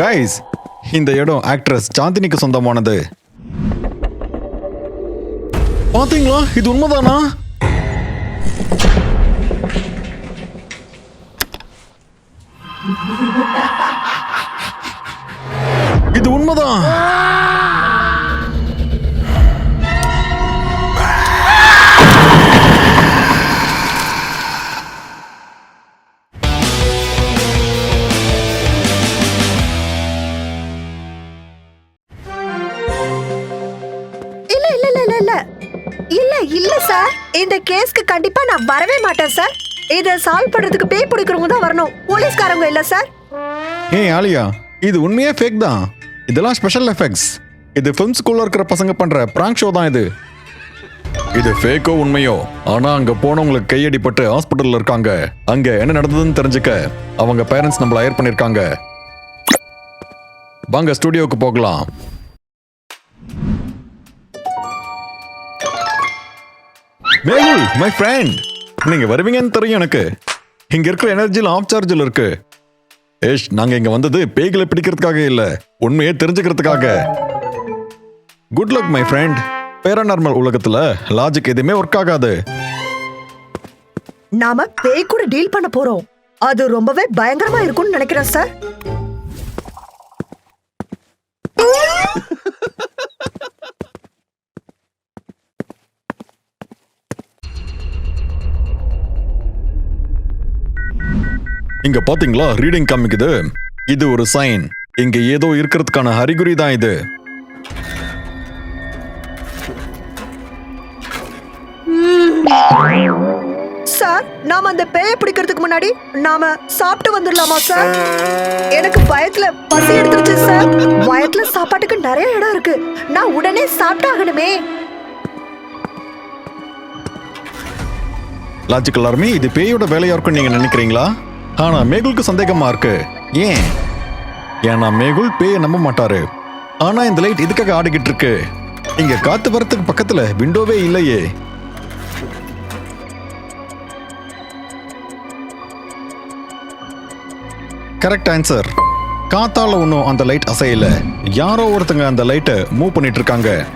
Guys இந்த இடம் actress சாந்தினிக்கு சொந்தமானது. பாத்தீங்களா? இது உண்மைதானா? இது உண்மைதான். இந்த கேஸ்க்கு கண்டிப்பா நான் வரவே மாட்டேன் சார் இத சால்வ் பண்றதுக்கு பேய் பிடிக்கிறவங்க தான் வரணும். போலீஸ்காரங்க இல்ல சார் ஏய் ஆலியா இது உண்மையே ஃபேக் தான். இதெல்லாம் ஸ்பெஷல் எஃபெக்ட்ஸ் இது ஃபிலிம் ஸ்கூல்ல இருக்கிற பசங்க பண்ற பிராங்க் ஷோ தான் இது. இது ஃபேக்கோ உண்மையோ? ஆனா அங்க போனவங்களுக்கு கையடிப்பட்டு ஹாஸ்பிட்டல்ல இருக்காங்க. அங்க என்ன நடந்ததுன்னு தெரிஞ்சுக்க. அவங்க பேரண்ட்ஸ் நம்மள ஹயர் பண்ணிருக்காங்க. வாங்க ஸ்டுடியோக்கு போகலாம். மேகுல் மை ஃப்ரெண்ட் நீங்க வருவீங்கன்னு தெரியும் எனக்கு. இங்க இருக்கிற எனர்ஜியில் ஆஃப் சார்ஜில் இருக்கு. ஏஷ் நாங்க இங்க வந்தது பேய்களை பிடிக்கிறதுக்காக இல்ல. உண்மையை தெரிஞ்சுக்கிறதுக்காக. Good luck my friend paranormal உலகத்துல லாஜிக் எதுவுமே ஒர்க் ஆகாது. நாம பேய் கூட டீல் பண்ண போறோம். அது ரொம்பவே பயங்கரமா இருக்கும்னு நினைக்கிறேன் சார் இங்க பாத்தீங்களா? ரீடிங் காமிக்குது. இது ஒரு சைன் இங்க ஏதோ இருக்கிறதுக்கான அறிகுறி தான் இது. சார் நாம அந்த பேயை பிடிக்கிறதுக்கு முன்னாடி நாம சாப்பிட்டு வந்துடலாமா சார்? எனக்கு பயத்துல பசி எடுத்துருச்சு சார். வயத்துல சாப்பாட்டுக்கு நிறைய இடம் இருக்கு. நான் உடனே சாப்பிட்டாகணுமே. லாஜிக் எல்லாருமே இது பேயோட வேலையா இருக்கும்னு நீங்க நினைக்கிறீங்களா? ஆனா மேகுலுக்கு சந்தேகமா இருக்கு. ஏன்? ஏன்னா மேகுல் பேய நம்ப மாட்டாரு. ஆனா இந்த லைட் இதுக்காக ஆடிக்கிட்டு இருக்கு? இங்க காத்து வரத்துக்கு பக்கத்துல விண்டோவே இல்லையே. Correct answer. காத்தால ஒன்றும் அந்த லைட் அசையல. யாரோ ஒருத்தங்க அந்த லைட்டை மூவ் பண்ணிட்டு இருக்காங்க.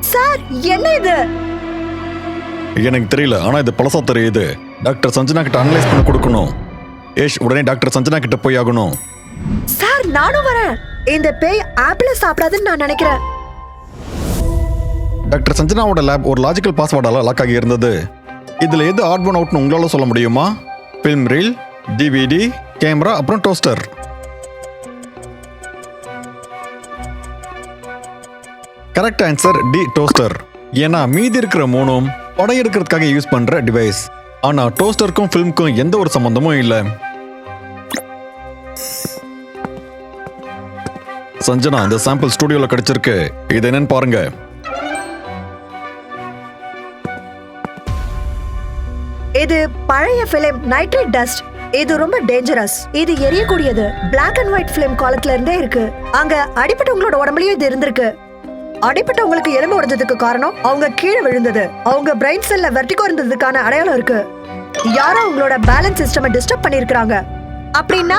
சார் என்ன இது? எனக்கு தெரியல ஆனா இது பழசா தெரியுது. டாக்டர் சஞ்சனா கிட்ட அனலைஸ் பண்ண கொடுக்கணும். ஏஷ் உடனே டாக்டர் சஞ்சனா கிட்ட போய் ஆகணும். சார் நானும் வரேன். இந்த பேய் ஆப்பிள சாப்பிடாதுன்னு நான் நினைக்கிறேன். டாக்டர் சஞ்சனாவோட லேப் ஒரு லாஜிக்கல் பாஸ்வேர்டால லாக் ஆகி இருந்தது. இதுல எது ஆட் ஒன் அவுட்னு உங்களால சொல்ல முடியுமா? ஃபில்ம் ரீல் டிவிடி கேமரா அப்புறம் toaster correct answer D toaster ஏன்னா மீதி இருக்கிற மூணும் படம் எடுக்கிறதுக்காக யூஸ் பண்ற டிவைஸ் ஆனா டோஸ்டருக்கும் ஃபிலிம்க்கும் எந்த ஒரு சம்பந்தமும் இல்லை. சஞ்சனா இந்த சாம்பிள் ஸ்டுடியோல கிடைச்சிருக்கு. இது என்னன்னு பாருங்க. இது பழைய பிலிம் நைட்ரேட் டஸ்ட் இது ரொம்ப டேஞ்சரஸ் இது எரியக்கூடியது. பிளாக் அண்ட் ஒயிட் பிலிம் காலத்துல இருந்தே இருக்கு. அங்க அடிபட்டவங்களோட உடம்புலயும் இது இருந்திருக்கு. அடிப்பட்டவங்களுக்கு எலும்பு உடைஞ்சதுக்கு காரணம் அவங்க கீழே விழுந்தது. அவங்க பிரெயின் செல்ல வெர்டிகோ இருந்ததுக்கான அடையாளம் இருக்கு. யாரோ அவங்களோட பேலன்ஸ் சிஸ்டமை டிஸ்டர்ப் பண்ணிருக்காங்க அப்படின்னா?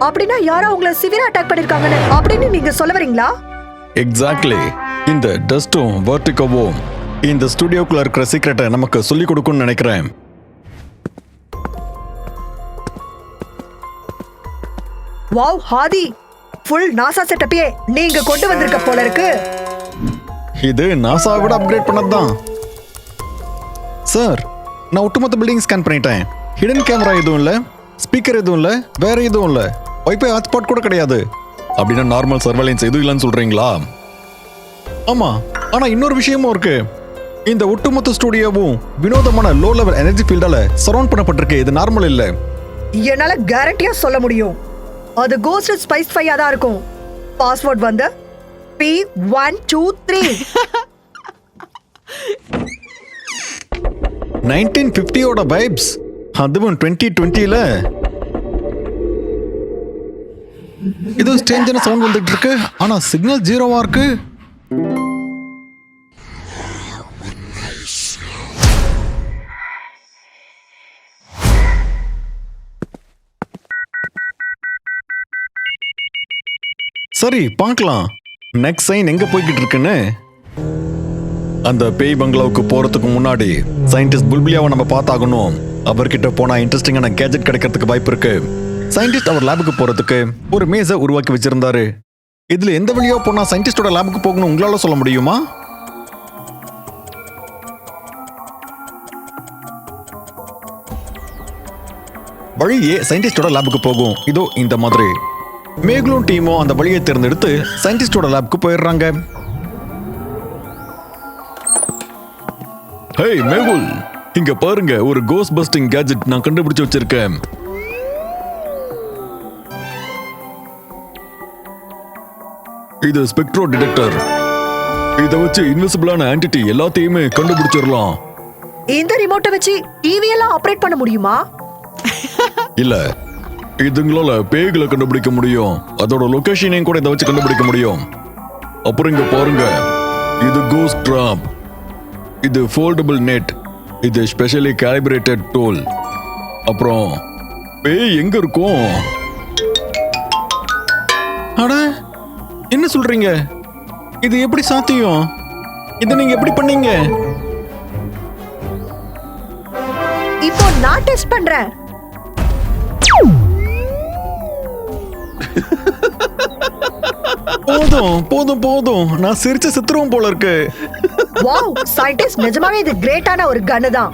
அப்படின்னா யாரோ அவங்கள சிவியரா அட்டாக் பண்ணிருக்காங்கன்னு அப்படின்னு நீங்க சொல்ல வரீங்களா? எக்ஸாக்ட்லி இந்த டஸ்டும் வர்டிகோவும் இந்த ஸ்டுடியோக்குள்ள இருக்கிற சீக்ரெட்டை நமக்கு சொல்லிக் கொடுக்கும்னு நினைக்கிறேன். வாவ் ஹாதி ஃபுல் நாசா செட்டப்பையே நீங்க கொண்டு வந்திருக்க போல இருக்கு. இது நாசா விட அப்கிரேட் பண்ணதுதான். சார் நான் ஒட்டுமொத்த பில்டிங் ஸ்கேன் பண்ணிட்டேன். ஹிடன் கேமரா எதுவும் இல்லை ஸ்பீக்கர் எதுவும் இல்லை வேற எதுவும் இல்லை. ஒய்ஃபை ஹாட்ஸ்பாட் கூட கிடையாது. அப்படின்னா நார்மல் சர்வேலன்ஸ் எதுவும் இல்லைன்னு சொல்றீங்களா? ஆமா ஆனா இன்னொரு விஷயமும் இருக்கு. இந்த ஒட்டுமொத்த ஸ்டுடியோவும் வினோதமான லோ லெவல் எனர்ஜி ஃபீல்டால சரௌண்ட் பண்ணப்பட்டிருக்கு. இது நார்மல் இல்லை. என்னால கேரண்டியா சொல்ல முடியும். அது கோஸ்ட் ஸ்பைஸ் ஃபையா தான் இருக்கும். பாஸ்வேர்ட் வந்து B one two three nineteen ஃபிஃப்டியோட pipes அதுவும் டுவெண்ட்டி டுவெண்ட்டியில் இது ஸ்டேஞ்சான சவுண்ட் வந்துட்டு இருக்கு ஆனால் சிக்னல் ஜீரோவா இருக்கு. சரி பார்க்கலாம். நெக்ஸ்ட் சைன் எங்க போய்கிட்டு இருக்குன்னு? அந்த பேய் பங்களாவுக்கு போறதுக்கு முன்னாடி சயின்டிஸ்ட் புல்பிலியாவை நம்ம பார்த்தாகணும். அவர்கிட்ட போனா இன்ட்ரெஸ்டிங்கான கேஜெட் கிடைக்கிறதுக்கு வாய்ப்பு இருக்கு. சயின்டிஸ்ட் அவர் லேபுக்கு போறதுக்கு ஒரு மேஸை உருவாக்கி வச்சிருந்தாரு. இதுல எந்த வழியா போனா சயின்டிஸ்டோட லேபுக்கு போகணும் உங்களால சொல்ல முடியுமா? வழியே சயின்டிஸ்டோட லேபுக்கு போகும். இதோ இந்த மாதிரி. மேகுலும் டீமும் அந்த வழியை தேர்ந்தெடுத்து சயின்டிஸ்டோட லேபுக்கு போயிடுறாங்க. ஹேய் மேகுல். இங்க பாருங்க ஒரு கோஸ் பஸ்டிங் கேஜெட் நான் கண்டுபிடிச்சு வச்சிருக்கேன். இது ஸ்பெக்ட்ரோ டிடெக்டர் இதை வச்சு இன்விசிபிளான ஆன்டிட்டி எல்லாத்தையுமே கண்டுபிடிச்சிடலாம். இந்த ரிமோட்டை வச்சு டிவி எல்லாம் ஆபரேட் பண்ண முடியுமா? இல்ல. இதுங்களால பேய்களை கண்டுபிடிக்க முடியும். அதோட லொகேஷனையும் கூட இதை வச்சு கண்டுபிடிக்க முடியும். அப்புறம் இங்க பாருங்க. இது கோஸ் ட்ராப் இது ஃபோல்டபிள் நெட் இது ஸ்பெஷலி கேலிபிரேட்டட் டூல் அப்புறம் பேய் எங்க இருக்கும்? அட என்ன சொல்றீங்க? இது எப்படி சாத்தியம்? இதை நீங்க எப்படி பண்ணீங்க? இப்போ நான் டெஸ்ட் பண்றேன். போதும் போதும் போதும். நான் சிரிச்ச சித்திரம் போல இருக்கு. வாவ் சயின்டிஸ்ட் நிஜமாவே இது கிரேட்டான ஒரு கன்னு தான்.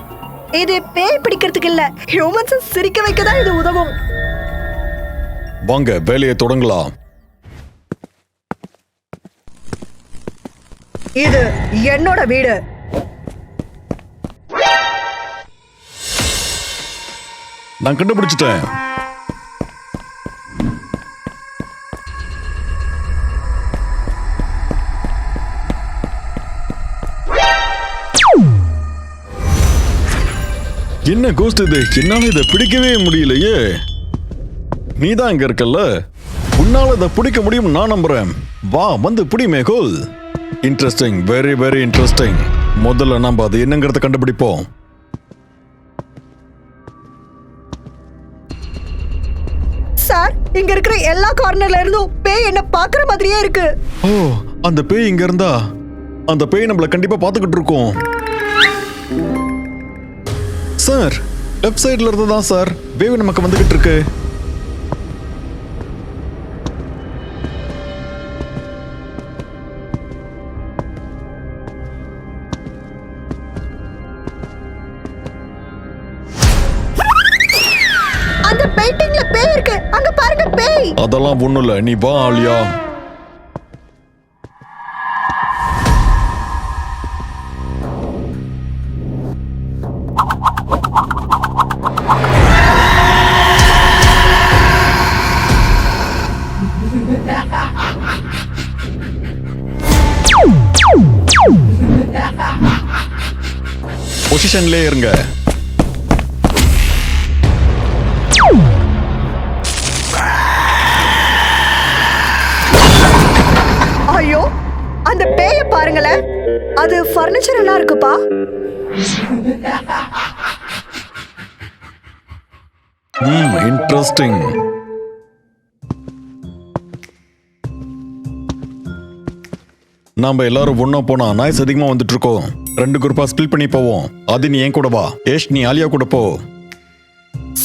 இது பேய் பிடிக்கிறதுக்கு இல்ல ஹியூமன்ஸ் சிரிக்க வைக்க தான் இது உதவும். வாங்க வேலையை தொடங்கலாம். இது என்னோட வீடு. நான் கண்டுபிடிச்சிட்டேன். என்ன கோஸ்ட் இது? என்னால இதை பிடிக்கவே முடியலையே. நீ தான் இங்க இருக்கல்ல? உன்னால இதை பிடிக்க முடியும் நான் நம்புறேன். வா வந்து பிடி மேகுல். இன்ட்ரெஸ்டிங் வெரி வெரி இன்ட்ரெஸ்டிங் முதல்ல நம்ம அது என்னங்கிறத கண்டுபிடிப்போம். சார் இங்க இருக்கிற எல்லா கார்னர்ல இருந்தும் பேய் என்ன பாக்குற மாதிரியே இருக்கு. ஓ அந்த பேய் இங்க இருந்தா? அந்த பேய் நம்மள கண்டிப்பா பாத்துக்கிட்டு இருக்கோம். சார். லெஃப்ட் சைடுல இருந்து தான் சார். வேவ் நமக்கு வந்துகிட்டு இருக்கு. அந்த பெயிண்டிங்ல பேய் இருக்கு. அங்க பாருங்க பேய். அதெல்லாம் ஒண்ணும் இல்ல நீ வா ஆலியா. பொசிஷன்லயே இருங்க. ஐயோ அந்த பேய பாருங்களேன். அது ஃபர்னிச்சர் எல்லாம் இருக்குப்பா. ம் இன்ட்ரெஸ்டிங் நாம எல்லாரும் ஒண்ணா போனா நாய்ஸ் அதிகமா வந்துட்டு இருக்கோம் ரெண்டு குரூப்பா ஸ்பில் பண்ணி போவோம். அது நீ என் கூட வா. ஏஷ் நீ ஆலியா கூட போ.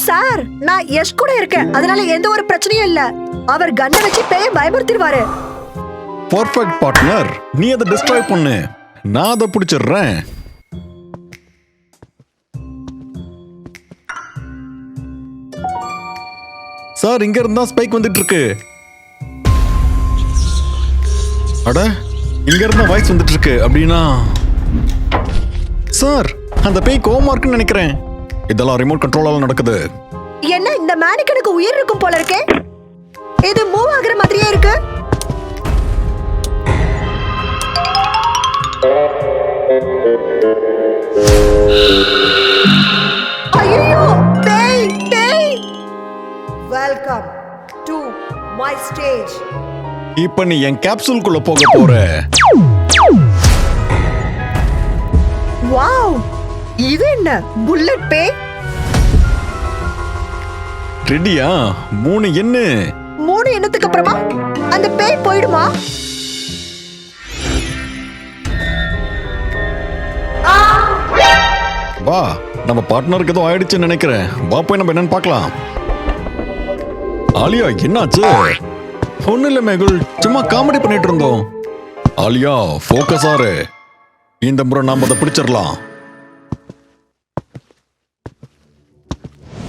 சார் நான் யஷ் கூட இருக்கேன். அதனால எந்த ஒரு பிரச்சனையும் இல்ல. அவர் கன்னை வச்சு பேய பயமுறுத்திடுவாரு. பர்ஃபெக்ட் பார்ட்னர் நீ அதை டிஸ்ட்ராய் பண்ணு. நான் அதை பிடிச்சிடுறேன். சார் இங்க இருந்தா ஸ்பைக் வந்துட்டு இருக்கு அட இங்க இருந்தா வாய்ஸ் வந்துட்டு இருக்கு அப்படின்னா சார் அந்த பேய் கோவமா இருக்குன்னு நினைக்கிறேன். இதெல்லாம் ரிமோட் கண்ட்ரோலால நடக்குது. என்ன இந்த மேனிக்கனுக்கு உயிர் இருக்கும் போல இருக்கே? இது மூவ் ஆகுற மாதிரியே இருக்கு. இப்ப நீ என் கேப்சூல்குள்ள போக போற. வாவ் இது என்ன புல்லட் பேய் ரெடியா? மூணு என்ன மூணு மூணு எண்ணத்துக்கு அப்புறமா அந்த பேய் போயிடுமா? வா நம்ம பார்ட்னருக்கு ஏதோ ஆயிடுச்சுன்னு நினைக்கிறேன். வா போய் நம்ம என்னன்னு பார்க்கலாம். ஆலியா என்னாச்சு? ஒன்றும் இல்லை மேகுல் சும்மா காமெடி பண்ணிட்டு இருந்தோம். ஆலியா ஃபோக்கஸ் ஆறு. இந்த முறை நாம அதை பிடிச்சிடலாம்.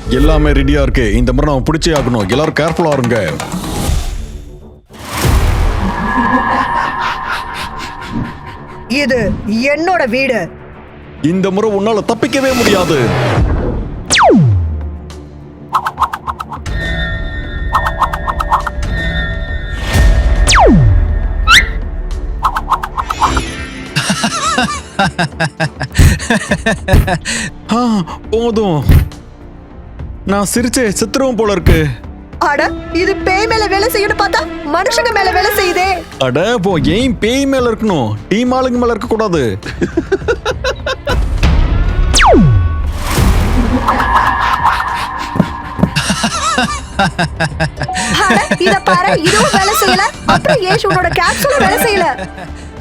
எல்லாமே ரெடியா இருக்கு. இந்த முறை நாம பிடிச்சே ஆகணும். எல்லாரும் கேர்ஃபுல்லா இருங்க. இது என்னோட வீடு. இந்த முறை உன்னால தப்பிக்கவே முடியாது. ஆ, போதும். நான் சிரிச்சே செத்துருவோம் போல இருக்கு. அட இது பேய் மேல வேலை செய்யணும் பார்த்தா மனுஷங்க மேல வேலை செய்யுதே. அட போ ஏன் பேய் மேல இருக்கணும்? டீம் ஆளுங்க மேல இருக்க கூடாது. அட, இத பாரு இதுவும் வேலை செய்யல. அப்புறம் ஏஷ் உன்னோட கேப்சூலும் வேலை செய்யல?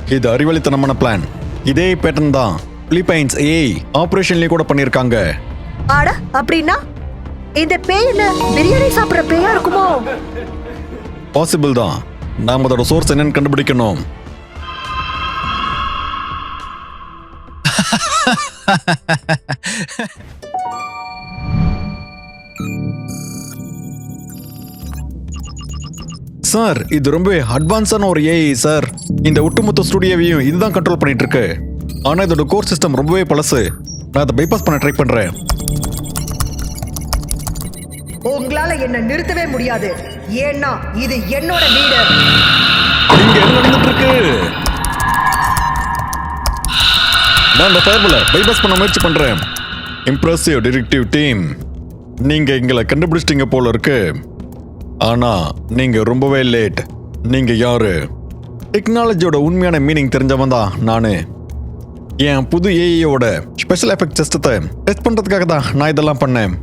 இது அறிவழித்தனமான பிளான் இதே பேட்டர்ன் தான் பிலிப்பைன்ஸ் ஏய் ஆபரேஷன்லயே கூட பண்ணிருக்காங்க. அட அப்படின்னா? இந்த பேய் என்ன பிரியாணி சாப்பிடுற பேயா இருக்குமோ? பாசிபிள் தான் நாம அதோட சோர்ஸ் என்னன்னு கண்டுபிடிக்கணும். சார் இது ரொம்ப அட்வான்ஸான ஒரு ஏஐ சார். இந்த ஒட்டுமொத்த ஸ்டுடியோவையும் இதுதான் கண்ட்ரோல் பண்ணிட்டு இருக்கு ஆனா இதோட கோர் சிஸ்டம் ரொம்பவே பழசு. நான் அதை பைபாஸ் பண்ண ட்ரை பண்றேன். உங்களால என்ன நிறுத்தவே முடியாது. ஏன்னா இது என்னோட வீடு இங்க என்ன நடந்துட்டு இருக்கு நான் அந்த ஃபயர்பல பைபாஸ் பண்ண முயற்சி பண்றேன். இம்ப்ரெசிவ் டிடெக்டிவ் டீம் நீங்க எங்களை கண்டுபிடிச்சிட்டீங்க போல இருக்கு. ஆனா நீங்க ரொம்பவே லேட். நீங்க யாரு? டெக்னாலஜியோட உண்மையான மீனிங் தெரிஞ்சவன் தான் நானு. என் புது ஏஐயோட ஸ்பெஷல் எஃபெக்ட் சிஸ்டத்தை டெஸ்ட் பண்ணுறதுக்காக தான் நான் இதெல்லாம் பண்ணேன்.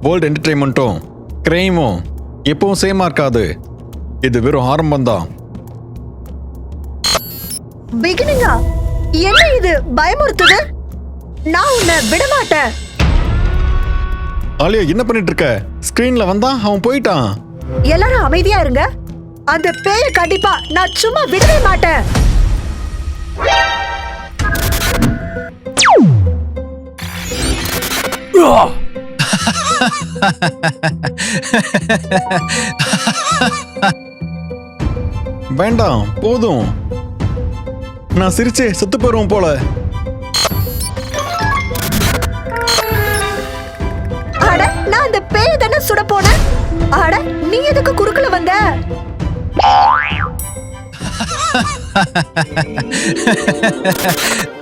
வேர்ல்டு என்டர்டைன்மெண்ட்டும் கிரைமும் எப்பவும் சேமாக இருக்காது. இது வெறும் ஆரம்பம் தான். என்ன இது? பயமுறுத்துது? நான் உன்னை விடமாட்டேன். ஆலியா என்ன பண்ணிட்டு இருக்க ஸ்கிரீன்ல வந்தா அவன் போயிட்டான். எல்லாரும் அமைதியா இருங்க. அந்த பேய கண்டிப்பா நான் சும்மா விடவே மாட்டேன். வேண்டாம் போதும். நான் சிரிச்சே செத்து போயிருவோம் போல. சுட போன அட நீ எதுக்கு குறுக்குல வந்த?